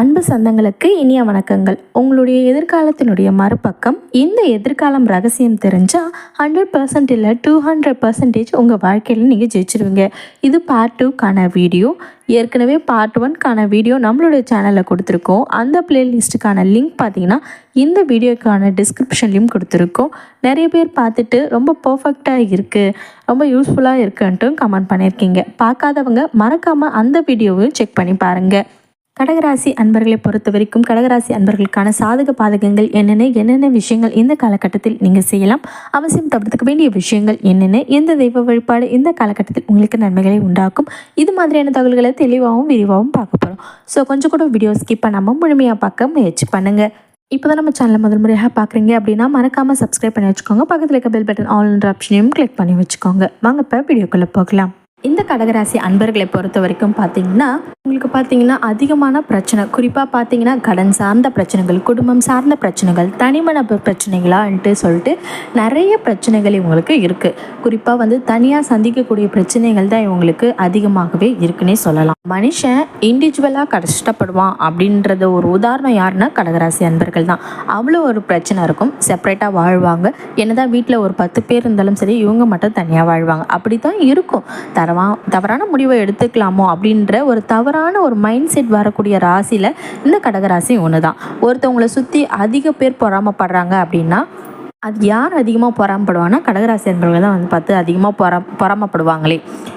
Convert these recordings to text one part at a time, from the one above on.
அன்பு சொந்தங்களுக்கு இனிய வணக்கங்கள். உங்களுடைய எதிர்காலத்தினுடைய மறுபக்கம் இந்த எதிர்காலம் ரகசியம் தெரிஞ்சால் ஹண்ட்ரட் பர்சன்ட் இல்லை டூ ஹண்ட்ரட் பர்சன்டேஜ் உங்கள் வாழ்க்கையில் நீங்கள் ஜெயிச்சிருவீங்க. இது பார்ட் டூக்கான வீடியோ ஏற்கனவே பார்ட் ஒன்க்கான வீடியோ நம்மளுடைய சேனலில் கொடுத்துருக்கோம். அந்த பிளேலிஸ்ட்டுக்கான லிங்க் பார்த்தீங்கன்னா இந்த வீடியோக்கான டிஸ்கிரிப்ஷன்லேயும் கொடுத்துருக்கோம். நிறைய பேர் பார்த்துட்டு ரொம்ப பர்ஃபெக்டாக இருக்குது ரொம்ப யூஸ்ஃபுல்லாக இருக்குன்ட்டு கமெண்ட் பண்ணியிருக்கீங்க பார்க்காதவங்க மறக்காமல் அந்த வீடியோவையும் செக் பண்ணி பாருங்கள் கடகராசி அன்பர்களை பொறுத்த வரைக்கும் கடகராசி அன்பர்களுக்கான சாதக பாதகங்கள் என்னென்ன என்னென்ன விஷயங்கள் இந்த காலகட்டத்தில் நீங்கள் செய்யலாம்? அவசியம் தவிர்த்துக்க வேண்டிய விஷயங்கள் என்னென்ன? எந்த தெய்வ வழிபாடு இந்த காலகட்டத்தில் உங்களுக்கு நன்மைகளை உண்டாக்கும்? இது மாதிரியான தகவல்களை தெளிவாகவும் விரிவாகவும் பார்க்க போகிறோம் ஸோ கொஞ்சம் கூட வீடியோ ஸ்கிப் பண்ணாமல் முழுமையாக பார்க்க முயற்சி பண்ணுங்கள் இப்போ தான் நம்ம சேனலை முதல் முறையாக பார்க்குறீங்க அப்படின்னா மறக்காமல் சப்ஸ்கிரைப் பண்ணி வச்சுக்கோங்க. பக்கத்தில் இருக்க பெல் பட்டன் ஆன்லைன் ஆப்ஷனையும் கிளிக் பண்ணி வச்சுக்கோங்க. வாங்க இப்போ வீடியோக்குள்ளே போகலாம். இந்த கடகராசி அன்பர்களை பொறுத்த வரைக்கும் பார்த்தீங்கன்னா உங்களுக்கு பார்த்தீங்கன்னா அதிகமான பிரச்சனை குறிப்பாக பார்த்தீங்கன்னா கடன் சார்ந்த பிரச்சனைகள் குடும்பம் சார்ந்த பிரச்சனைகள் தனிமன பிரச்சனைகளான்ட்டு சொல்லிட்டு நிறைய பிரச்சனைகள் இவங்களுக்கு இருக்குது குறிப்பாக வந்து தனியாக சந்திக்கக்கூடிய பிரச்சனைகள் தான் இவங்களுக்கு அதிகமாகவே இருக்குன்னே சொல்லலாம். மனுஷன் இண்டிவிஜுவலாக கஷ்டப்படுவான் அப்படின்றத ஒரு உதாரணம் யாருன்னா கடகராசி அன்பர்கள் தான். அவ்வளோ ஒரு பிரச்சனை இருக்கும். செப்பரேட்டாக வாழ்வாங்க. என்னதான் வீட்டில் ஒரு பத்து பேர் இருந்தாலும் சரி இவங்க மட்டும் தனியாக வாழ்வாங்க. அப்படி தான் இருக்கும். தர தவா தவறான முடிவை எடுத்துக்கலாமோ அப்படின்ற ஒரு தவறான ஒரு மைண்ட் செட் வரக்கூடிய ராசியில் இந்த கடகராசி ஒன்று தான் ஒருத்தவங்களை சுற்றி அதிக பேர் பொறாமப்படுறாங்க அப்படின்னா அது யார் அதிகமாக பொறாமப்படுவாங்கன்னா கடகராசி என்பவர்கள் தான் வந்து பார்த்து அதிகமாக பொறா பொறாமப்படுவாங்களே.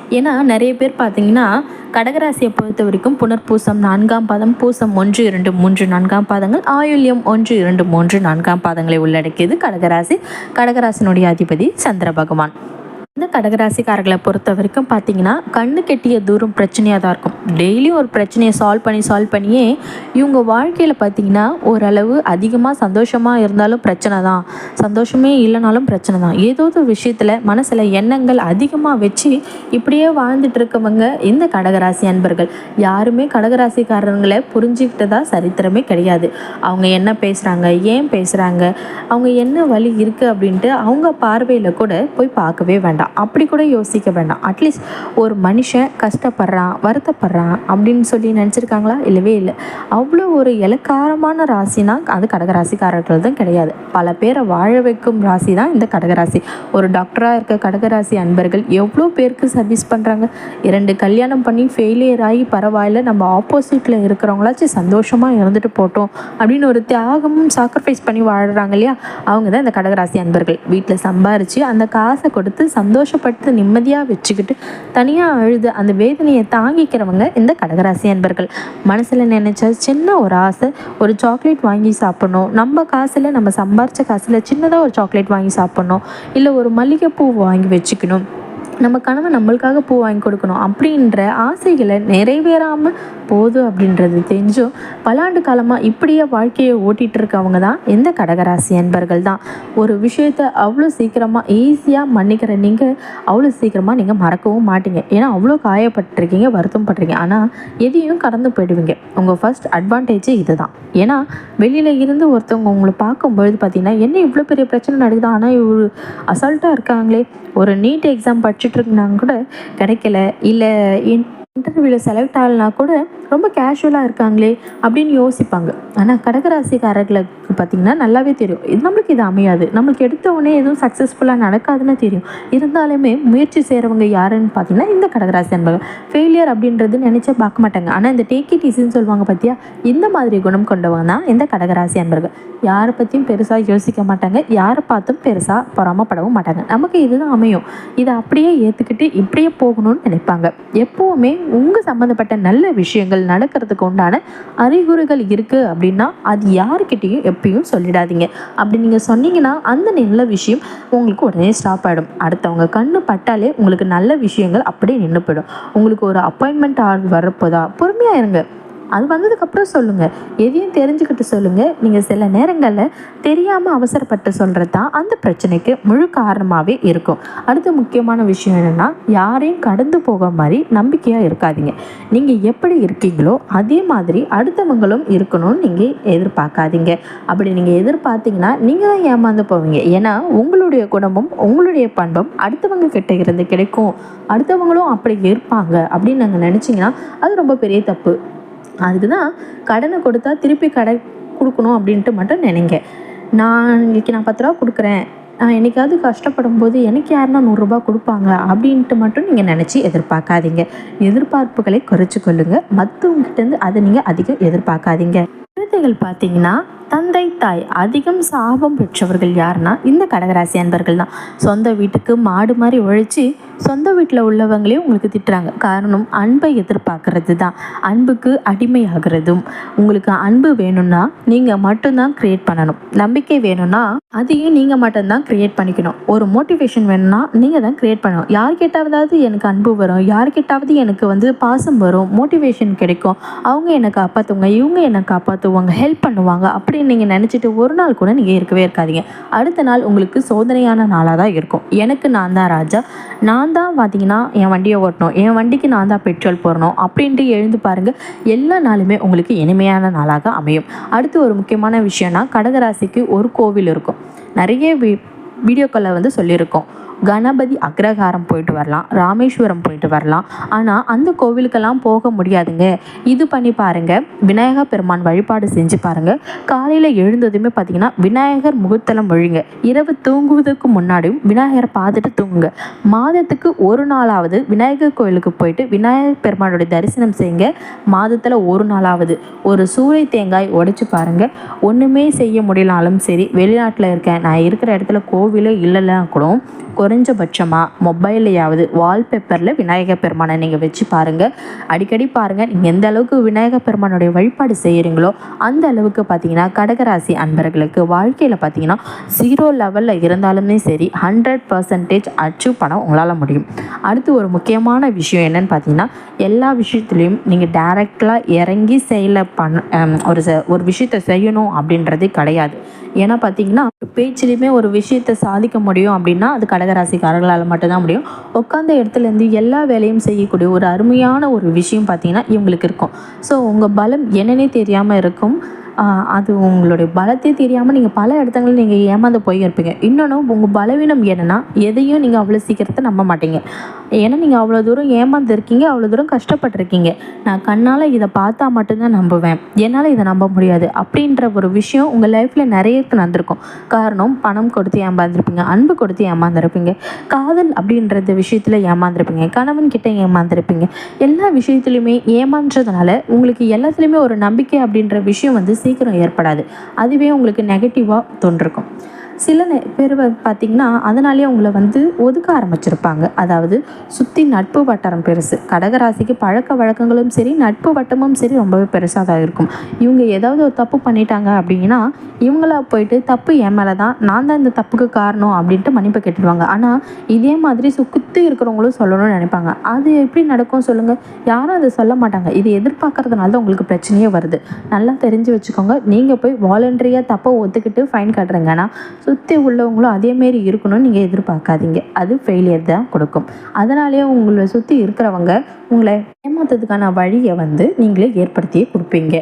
ஏன்னா நிறைய பேர் பார்த்தீங்கன்னா கடகராசியை பொறுத்த வரைக்கும் புனர்பூசம் நான்காம் பாதம் பூசம் ஒன்று இரண்டு மூன்று நான்காம் பாதங்கள் ஆயுள்யம் ஒன்று இரண்டு மூன்று நான்காம் பாதங்களை உள்ளடக்கியது கடகராசி. கடகராசினுடைய அதிபதி சந்திர பகவான். இந்த கடகராசிக்காரர்களை பொறுத்த வரைக்கும் பார்த்தீங்கன்னா கண்ணு கெட்டிய தூரம் பிரச்சனையாக தான் இருக்கும். டெய்லியும் ஒரு பிரச்சனையை சால்வ் பண்ணி சால்வ் பண்ணியே இவங்க வாழ்க்கையில் பார்த்தீங்கன்னா ஓரளவு அதிகமாக சந்தோஷமாக இருந்தாலும் பிரச்சனை தான். சந்தோஷமே இல்லைனாலும் பிரச்சனை தான். ஏதோ ஒரு விஷயத்தில் மனசில் எண்ணங்கள் அதிகமாக வச்சு இப்படியே வாழ்ந்துட்டு இருக்கவங்க இந்த கடகராசி அன்பர்கள். யாருமே கடகராசிக்காரங்களை புரிஞ்சுக்கிட்டதா சரித்திரமே கிடையாது. அவங்க என்ன பேசுகிறாங்க ஏன் பேசுகிறாங்க அவங்க என்ன வழி இருக்குது அப்படின்ட்டு அவங்க பார்வையில் கூட போய் பார்க்கவே வேண்டாம். வேண்டாம். அப்படி கூட யோசிக்க வேண்டாம். அட்லீஸ்ட் ஒரு மனுஷன் கஷ்டப்படுறான் வருத்தப்படுறான் அப்படின்னு சொல்லி நினச்சிருக்காங்களா? இல்லவே இல்லை. அவ்வளோ ஒரு இலக்காரமான ராசினா அது கடகராசிக்காரர்கள் தான் கிடையாது. பல பேரை வாழ வைக்கும் ராசி தான் இந்த கடகராசி. ஒரு டாக்டராக இருக்க கடகராசி அன்பர்கள் எவ்வளோ பேருக்கு சர்வீஸ் பண்ணுறாங்க இரண்டு கல்யாணம் பண்ணி ஃபெயிலியர் ஆகி பரவாயில்ல. நம்ம ஆப்போசிட்டில் இருக்கிறவங்களாச்சும் சந்தோஷமாக இருந்துட்டு போட்டோம் அப்படின்னு ஒரு தியாகமும் சாக்ரிஃபைஸ் பண்ணி வாழ்கிறாங்க இல்லையா? அவங்க தான் இந்த கடகராசி அன்பர்கள். வீட்டில் சம்பாரித்து அந்த காசை கொடுத்து சந்தோஷம் சந்தோஷப்பட்டு நிம்மதியாக வச்சுக்கிட்டு தனியாக அழுது அந்த வேதனையை தாங்கிக்கிறவங்க இந்த கடகராசி அன்பர்கள். மனசில் நினச்ச சின்ன ஒரு ஆசை ஒரு சாக்லேட் வாங்கி சாப்பிட்ணும். நம்ம காசில் நம்ம சம்பாரித்த காசில் சின்னதாக ஒரு சாக்லேட் வாங்கி சாப்பிட்ணும். இல்லை ஒரு மல்லிகைப்பூ வாங்கி வச்சுக்கணும். நம்ம கணவன் நம்மளுக்காக பூ வாங்கி கொடுக்கணும் அப்படின்ற ஆசைகளை நிறைவேறாமல் போதும் அப்படின்றது தெரிஞ்சும் பல்லாண்டு காலமாக இப்படியே வாழ்க்கையை ஓட்டிகிட்டு இருக்கவங்க தான் எந்த கடகராசி அன்பர்கள் தான். ஒரு விஷயத்த அவ்வளோ சீக்கிரமாக ஈஸியாக மன்னிக்கிற நீங்கள் அவ்வளோ சீக்கிரமாக நீங்கள் மறக்கவும் மாட்டீங்க. ஏன்னா அவ்வளோ காயப்பட்டிருக்கீங்க வருத்தம் பட்டிருக்கீங்க ஆனால் எதையும் கடந்து போயிடுவீங்க. உங்கள் ஃபஸ்ட் அட்வான்டேஜ் இது தான் ஏன்னா வெளியில் இருந்து ஒருத்தவங்க உங்களை பார்க்கும்பொழுது பார்த்தீங்கன்னா என்ன இவ்வளோ பெரிய பிரச்சனை நடக்குது? ஆனால் இவ்வளோ அசால்ட்டாக இருக்காங்களே. ஒரு நீட் எக்ஸாம் படிச்சுட்டு இருந்தாங்க கூட கிடைக்கல. இல்லை இன்டர்வியூவில் செலக்ட் ஆகலனா கூட ரொம்ப கேஷுவலாக இருக்காங்களே அப்படின்னு யோசிப்பாங்க. ஆனால் கடகராசிக்காரர்களுக்கு பார்த்திங்கன்னா நல்லாவே தெரியும். இது நம்மளுக்கு இது அமையாது. நம்மளுக்கு எடுத்த உடனே எதுவும் சக்ஸஸ்ஃபுல்லாக நடக்காதுன்னு தெரியும். இருந்தாலுமே முயற்சி செய்கிறவங்க யாருன்னு பார்த்தீங்கன்னா இந்த கடகராசி அன்பர்கள். ஃபெயிலியர் அப்படின்றது நினச்சா பார்க்க மாட்டாங்க. ஆனால் இந்த டேக் இட் ஈஸின்னு சொல்லுவாங்க பார்த்தியா இந்த மாதிரி குணம் கொண்டவங்க தான் இந்த கடகராசி அன்பர்கள். யாரை பற்றியும் பெருசாக யோசிக்க மாட்டாங்க. யாரை பார்த்தும் பெருசாக பொறாமப்படவும் மாட்டாங்க. நமக்கு இதுதான் அமையும். இதை அப்படியே ஏற்றுக்கிட்டு இப்படியே போகணும்னு நினைப்பாங்க. எப்போவுமே உங்கள் சம்மந்தப்பட்ட நல்ல விஷயங்கள் நடக்கிறதுக்கு உண்டான அறிகுறிகள் இருக்குது அப்படின்னா அது யாருக்கிட்டேயும் எப்பயும் சொல்லிடாதீங்க. அப்படி நீங்கள் சொன்னீங்கன்னா அந்த நல்ல விஷயம் உங்களுக்கு உடனே ஸ்டாப் ஆகிடும் அடுத்தவங்க கண்ணு பட்டாலே உங்களுக்கு நல்ல விஷயங்கள் அப்படியே நின்று போயிடும் உங்களுக்கு ஒரு அப்பாயின்மெண்ட் ஆர்டர் வரப்போதா? பொறுமையாக இருங்க. அது வந்ததுக்கப்புறம் சொல்லுங்கள் எதையும் தெரிஞ்சுக்கிட்டு சொல்லுங்கள் நீங்கள் சில நேரங்களில் தெரியாமல் அவசரப்பட்டு சொல்கிறது தான் அந்த பிரச்சனைக்கு முழு காரணமாகவே இருக்கும். அடுத்த முக்கியமான விஷயம் என்னென்னா யாரையும் கடந்து போக மாதிரி நம்பிக்கையாக இருக்காதீங்க. நீங்கள் எப்படி இருக்கீங்களோ அதே மாதிரி அடுத்தவங்களும் இருக்கணும்னு நீங்கள் எதிர்பார்க்காதீங்க. அப்படி நீங்கள் எதிர்பார்த்தீங்கன்னா நீங்கள் தான் ஏமாந்து போவீங்க. ஏன்னா உங்களுடைய குணமும் உங்களுடைய பண்பும் அடுத்தவங்க கிட்ட இருந்து கிடைக்கும். அடுத்தவங்களும் அப்படி இருப்பாங்க அப்படின்னு நாங்கள் நினச்சிங்கன்னா அது ரொம்ப பெரிய தப்பு. அதுக்கு தான் கடனை கொடுத்தா திருப்பி கடை கொடுக்கணும் அப்படின்ட்டு மட்டும் நினைங்க. நான் இன்னைக்கு நான் பத்து ரூபா கொடுக்குறேன். நான் என்னைக்காவது கஷ்டப்படும் போது எனக்கு யாருன்னா நூறுரூபா கொடுப்பாங்க அப்படின்ட்டு மட்டும் நீங்கள் நினச்சி எதிர்பார்க்காதீங்க. எதிர்பார்ப்புகளை குறைச்சி கொள்ளுங்கள் மற்றவங்ககிட்டேருந்து அதை நீங்கள் அதிகம் எதிர்பார்க்காதீங்க. குழந்தைகள் பார்த்தீங்கன்னா தந்தை தாய் அதிகம் சாபம் பெற்றவர்கள் யாருன்னா இந்த கடகராசி அன்பர்கள் தான். சொந்த வீட்டுக்கு மாடு மாதிரி உழைச்சி சொந்த வீட்டில் உள்ளவங்களே உங்களுக்கு திட்டுறாங்க. காரணம் அன்பை எதிர்பார்க்கறது தான். அன்புக்கு அடிமையாகிறதும் உங்களுக்கு அன்பு வேணும்னா நீங்கள் மட்டும்தான் க்ரியேட் பண்ணணும். நம்பிக்கை வேணும்னா அதையும் நீங்கள் மட்டும்தான் க்ரியேட் பண்ணிக்கணும். ஒரு மோட்டிவேஷன் வேணும்னா நீங்கள் தான் க்ரியேட் பண்ணணும். யார் கேட்டாவது எனக்கு அன்பு வரும் யார் கேட்டாவது எனக்கு வந்து பாசம் வரும் மோட்டிவேஷன் கிடைக்கும். அவங்க என்னை காப்பாற்றுவாங்க இவங்க என்னை காப்பாற்றுவாங்க ஹெல்ப் பண்ணுவாங்க அப்படின்னு நீங்கள் நினச்சிட்டு ஒரு நாள் கூட நீங்கள் இருக்கவே இருக்காதீங்க. அடுத்த நாள் உங்களுக்கு சோதனையான நாளாக தான் இருக்கும். எனக்கு நான் தான் ராஜா. நான் தான் பார்த்தீங்கன்னா என் வண்டியை ஓட்டணும். என் வண்டிக்கு நான் தான் பெட்ரோல் போடணும் அப்படின்ட்டு எழுந்து பாருங்கள் எல்லா நாளுமே உங்களுக்கு இனிமையான நாளாக அமையும். அடுத்து ஒரு முக்கியமான விஷயம்னா கடகராசிக்கு ஒரு கோவில் இருக்கும். நிறைய வீ வீடியோக்களில் வந்து சொல்லியிருக்கோம். கணபதி அக்ரஹாரம் போயிட்டு வரலாம் ராமேஸ்வரம் போயிட்டு வரலாம். ஆனால் அந்த கோவிலுக்கெல்லாம் போக முடியாதுங்க. இது பண்ணி பாருங்கள் விநாயகர் பெருமான் வழிபாடு செஞ்சு பாருங்கள் காலையில் எழுந்ததுமே பார்த்தீங்கன்னா விநாயகர் முகத்தலம் வழிங்க இரவு தூங்குவதற்கு முன்னாடியும் விநாயகரை பார்த்துட்டு தூங்குங்க. மாதத்துக்கு ஒரு நாளாவது விநாயகர் கோயிலுக்கு போயிட்டு விநாயகர் பெருமானுடைய தரிசனம் செய்யுங்க. மாதத்தில் ஒரு நாளாவது. ஒரு சூறை தேங்காய் உடைச்சு பாருங்கள் ஒன்றுமே செய்ய முடியலனாலும் சரி வெளிநாட்டில் இருக்கேன் நான் இருக்கிற இடத்துல கோவிலே இல்லைன்னா கூட குறைஞ்சபட்சமாக மொபைல்லையாவது வால்பேப்பரில் விநாயகர் பெருமானை நீங்கள் வச்சு பாருங்கள் அடிக்கடி பாருங்கள் நீங்கள் எந்த அளவுக்கு விநாயகர் பெருமானுடைய வழிபாடு செய்கிறீங்களோ அந்த அளவுக்கு பார்த்தீங்கன்னா கடகராசி அன்பர்களுக்கு வாழ்க்கையில் பார்த்தீங்கன்னா ஜீரோ லெவலில் இருந்தாலுமே சரி ஹண்ட்ரட் பர்சன்டேஜ் அச்சீவ் பண்ண உங்களால் முடியும். அடுத்து ஒரு முக்கியமான விஷயம் என்னன்னு பார்த்தீங்கன்னா எல்லா விஷயத்துலையும் நீங்கள் டைரக்டாக இறங்கி செயலை பண்ண ஒரு ச ஒரு விஷயத்தை செய்யணும் அப்படின்றதே கிடையாது. ஏன்னா பார்த்தீங்கன்னா பேச்சிலையுமே ஒரு விஷயத்தை சாதிக்க முடியும் அப்படின்னா அது கடகராசிக்காரர்களால் மட்டும்தான் முடியும். உட்காந்த இடத்துலேருந்து எல்லா வேலையும் செய்யக்கூடிய ஒரு அருமையான ஒரு விஷயம் பார்த்தீங்கன்னா இவங்களுக்கு இருக்கும். ஸோ உங்கள் பலம் என்னன்னே தெரியாமல் இருக்கும். அது உங்களுடைய பலத்தை தெரியாமல் நீங்கள் பல இடத்துங்களில் நீங்கள் ஏமாந்து போயிருப்பீங்க. இன்னொன்று உங்கள் பலவீனம் என்னென்னா எதையும் நீங்கள் அவ்வளோ சீக்கிரத்தை நம்ப மாட்டீங்க. ஏன்னா நீங்கள் அவ்வளோ தூரம் ஏமாந்துருக்கீங்க அவ்வளோ தூரம் கஷ்டப்பட்டிருக்கீங்க. நான் கண்ணால் இதை பார்த்தா மட்டும்தான் நம்புவேன். என்னால் இதை நம்ப முடியாது. அப்படின்ற ஒரு விஷயம் உங்கள் லைஃப்பில் நிறைய நடந்திருக்கும். காரணம் பணம் கொடுத்து ஏமாந்துருப்பீங்க அன்பு கொடுத்து ஏமாந்துருப்பீங்க காதல் அப்படின்றது விஷயத்தில் ஏமாந்துருப்பீங்க கணவன் கிட்டே ஏமாந்துருப்பீங்க. எல்லா விஷயத்துலையுமே ஏமான்றதுனால உங்களுக்கு எல்லாத்துலேயுமே ஒரு நம்பிக்கை அப்படின்ற விஷயம் வந்து சீக்கிரம் ஏற்படாது. அதுவே உங்களுக்கு நெகட்டிவாக தோன்றிருக்கும். சில பேர் பார்த்திங்கன்னா அதனாலேயே அவங்கள வந்து ஒதுக்க ஆரம்பிச்சிருப்பாங்க. அதாவது சுற்றி நட்பு வட்டாரம் பெருசு. கடகராசிக்கு பழக்க வழக்கங்களும் சரி நட்பு வட்டமும் சரி ரொம்பவே பெருசாக தான் இருக்கும். இவங்க ஏதாவது ஒரு தப்பு பண்ணிட்டாங்க அப்படின்னா இவங்களா போயிட்டு தப்பு என் மேலே தான் நான் தான் இந்த தப்புக்கு காரணம் அப்படின்ட்டு மன்னிப்பு கேட்டுடுவாங்க. ஆனால் இதே மாதிரி சுக்குத்து இருக்கிறவங்களும் சொல்லணும்னு நினைப்பாங்க. அது எப்படி நடக்கும் சொல்லுங்கள் யாரும் அதை சொல்ல மாட்டாங்க. இது எதிர்பார்க்கறதுனால தான் உங்களுக்கு பிரச்சனையே வருது. நல்லா தெரிஞ்சு வச்சுக்கோங்க. நீங்கள் போய் வாலண்டரியாக தப்பை ஒத்துக்கிட்டு ஃபைன் கட்டுறீங்கன்னா சுற்றி உள்ளவங்களும் அதேமாரி இருக்கணும்னு நீங்கள் எதிர்பார்க்காதீங்க. அது ஃபெயிலியர் தான் கொடுக்கும். அதனாலேயே உங்களை சுற்றி இருக்கிறவங்க உங்களை ஏமாத்துறதுக்கான வழியை வந்து நீங்களே ஏற்படுத்தியே கொடுப்பீங்க.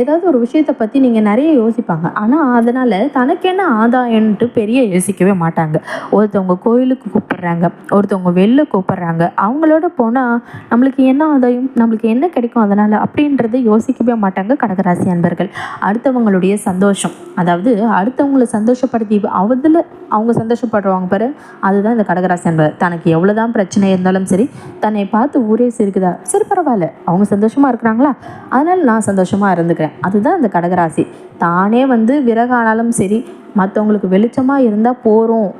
ஏதாவது ஒரு விஷயத்தை பற்றி நீங்கள் நிறைய யோசிப்பாங்க. ஆனால் அதனால் தனக்கு என்ன ஆதாயம்ன்ட்டு பெரிய யோசிக்கவே மாட்டாங்க. ஒருத்தவங்க கோயிலுக்கு கூப்பிட்றாங்க ஒருத்தவங்க வெளில கூப்பிட்றாங்க. அவங்களோட போனால் நம்மளுக்கு என்ன ஆதாயம் நம்மளுக்கு என்ன கிடைக்கும் அதனால் அப்படின்றத யோசிக்கவே மாட்டாங்க கடகராசி அன்பர்கள். அடுத்தவங்களுடைய சந்தோஷம் அதாவது அடுத்தவங்களை சந்தோஷப்படுத்தி அதில் அவங்க சந்தோஷப்படுறவங்க பாரு அதுதான் இந்த கடகராசி அன்பர் தனக்கு எவ்வளோதான் பிரச்சனை இருந்தாலும் சரி தன்னை பார்த்து ஊரே சிரிக்குதா? சரி பரவாயில்ல. அவங்க சந்தோஷமாக இருக்கிறாங்களா? அதனால் நான் சந்தோஷமாக இருந்துக்கிறேன். அதுதான் இந்த கடகராசி. தானே வந்து விறகானாலும் சரி மற்றவங்களுக்கு வெளிச்சமாக இருந்தால் போகிறோம்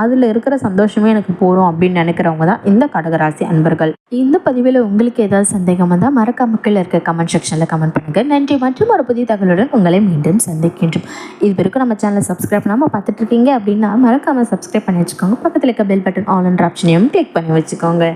அதில் இருக்கிற சந்தோஷமே எனக்கு போகிறோம் அப்படின்னு நினைக்கிறவங்க தான் இந்த கடகராசி அன்பர்கள். இந்த பதிவில் உங்களுக்கு ஏதாவது சந்தேகம் வந்தால் மறக்காம கீழே இருக்க கமெண்ட் செக்ஷனில் கமெண்ட் பண்ணுங்கள் நன்றி மற்றும் ஒரு புதிய தகவலுடன் உங்களை மீண்டும் சந்திக்கின்றோம். இது வரைக்கும் நம்ம சேனலை சப்ஸ்கிரைப் பண்ணாமல் பார்த்துட்டு இருக்கீங்க அப்படின்னா மறக்காமல் சப்ஸ்கிரைப் பண்ணி வச்சுக்கோங்க. பக்கத்தில் இருக்க பெல் பட்டன் ஆல் ஆப்ஷனையும் கிளிக் பண்ணி வச்சுக்கோங்க.